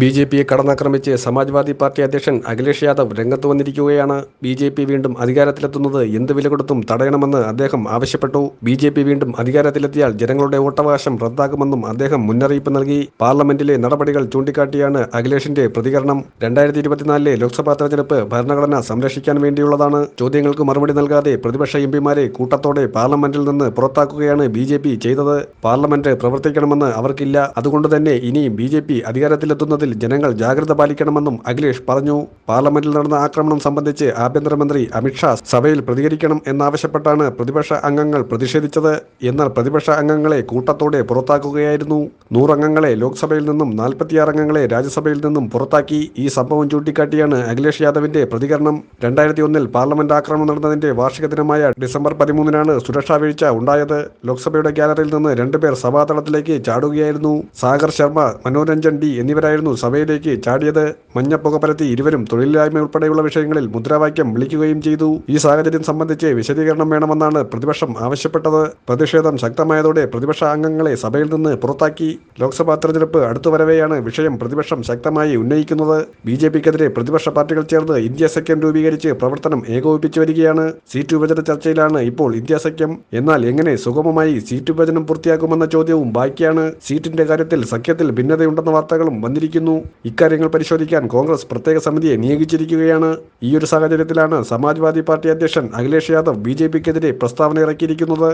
B J പിയെ കടന്നാക്രമിച്ച് Samajwadi party അധ്യക്ഷൻ അഖിലേഷ് യാദവ് രംഗത്ത് വന്നിരിക്കുകയാണ്. ബി ജെ പി വീണ്ടും അധികാരത്തിലെത്തുന്നത് എന്ത് വില കൊടുത്തും തടയണമെന്ന് അദ്ദേഹം ആവശ്യപ്പെട്ടു. ബി ജെ പി വീണ്ടും അധികാരത്തിലെത്തിയാൽ ജനങ്ങളുടെ വോട്ടവകാശം റദ്ദാക്കുമെന്നും അദ്ദേഹം മുന്നറിയിപ്പ് നൽകി. പാർലമെന്റിലെ നടപടികൾ ചൂണ്ടിക്കാട്ടിയാണ് അഖിലേഷിന്റെ പ്രതികരണം. രണ്ടായിരത്തി ഇരുപത്തിനാലിലെ ലോക്സഭാ തെരഞ്ഞെടുപ്പ് ഭരണഘടന സംരക്ഷിക്കാൻ വേണ്ടിയുള്ളതാണ്. ചോദ്യങ്ങൾക്ക് മറുപടി നൽകാതെ പ്രതിപക്ഷ എം പിമാരെ കൂട്ടത്തോടെ പാർലമെന്റിൽ നിന്ന് പുറത്താക്കുകയാണ് ബി ജെ പി ചെയ്തത്. പാർലമെന്റ് പ്രവർത്തിക്കണമെന്ന് അവർക്കില്ല. അതുകൊണ്ട് തന്നെ ഇനി ബി ജെ പി അധികാരത്തിലെത്തുന്നതിൽ ജനങ്ങൾ ജാഗ്രത പാലിക്കണമെന്നും അഖിലേഷ് പറഞ്ഞു. പാർലമെന്റിൽ നടന്ന ആക്രമണം സംബന്ധിച്ച് ആഭ്യന്തരമന്ത്രി അമിത്ഷാ സഭയിൽ പ്രതികരിക്കണം എന്നാവശ്യപ്പെട്ടാണ് പ്രതിപക്ഷ അംഗങ്ങൾ പ്രതിഷേധിച്ചത്. എന്നാൽ പ്രതിപക്ഷ അംഗങ്ങളെ കൂട്ടത്തോടെ പുറത്താക്കുകയായിരുന്നു. നൂറംഗങ്ങളെ ലോക്സഭയിൽ നിന്നും നാൽപ്പത്തിയാറ് അംഗങ്ങളെ രാജ്യസഭയിൽ നിന്നും പുറത്താക്കി. ഈ സംഭവം ചൂണ്ടിക്കാട്ടിയാണ് അഖിലേഷ് യാദവിന്റെ പ്രതികരണം. രണ്ടായിരത്തി ഒന്നിൽ പാർലമെന്റ് ആക്രമണം നടന്നതിന്റെ വാർഷിക ദിനമായ ഡിസംബർ പതിമൂന്നിനാണ് സുരക്ഷാ വീഴ്ച ഉണ്ടായത്. ലോക്സഭയുടെ ഗ്യാലറിയിൽ നിന്ന് രണ്ടുപേർ സഭാതടത്തിലേക്ക് ചാടുകയായിരുന്നു. സാഗർ ശർമ്മ മനോരഞ്ജൻ ഡി എന്നിവരായിരുന്നു സഭയിലേക്ക് ചാടിയത് മഞ്ഞപ്പുക പരത്തി ഇരുവരും തൊഴിലില്ലായ്മ ഉൾപ്പെടെയുള്ള വിഷയങ്ങളിൽ മുദ്രാവാക്യം വിളിക്കുകയും ചെയ്തു. ഈ സാഹചര്യം സംബന്ധിച്ച് വിശദീകരണം വേണമെന്നാണ് പ്രതിപക്ഷം ആവശ്യപ്പെട്ടത്. പ്രതിഷേധം ശക്തമായതോടെ പ്രതിപക്ഷ അംഗങ്ങളെ സഭയിൽ നിന്ന് പുറത്താക്കി. ലോക്സഭാ തെരഞ്ഞെടുപ്പ് അടുത്തുവരവെയാണ് വിഷയം പ്രതിപക്ഷം ശക്തമായി ഉന്നയിക്കുന്നത്. ബി ജെ പിക്കെതിരെ പ്രതിപക്ഷ പാർട്ടികൾ ചേർന്ന് ഇന്ത്യ സഖ്യം രൂപീകരിച്ച് പ്രവർത്തനം ഏകോപിപ്പിച്ചു വരികയാണ്. സീറ്റ് വിഭജന ചർച്ചയിലാണ് ഇപ്പോൾ ഇന്ത്യ സഖ്യം. എന്നാൽ എങ്ങനെ സുഗമമായി സീറ്റ് വിഭജനം പൂർത്തിയാക്കുമെന്ന ചോദ്യവും ബാക്കിയാണ്. സീറ്റിന്റെ കാര്യത്തിൽ സഖ്യത്തിൽ ഭിന്നതയുണ്ടെന്ന വാർത്തകളും വന്നിരിക്കുന്നു. ഇക്കാര്യങ്ങൾ പരിശോധിക്കാൻ കോൺഗ്രസ് പ്രത്യേക സമിതിയെ നിയോഗിച്ചിരിക്കുകയാണ്. ഈ ഒരു സാഹചര്യത്തിലാണ് സമാജ്വാദി പാർട്ടി അധ്യക്ഷൻ അഖിലേഷ് യാദവ് ബി ജെ പിക്കെതിരെ പ്രസ്താവന ഇറക്കിയിരിക്കുന്നത്.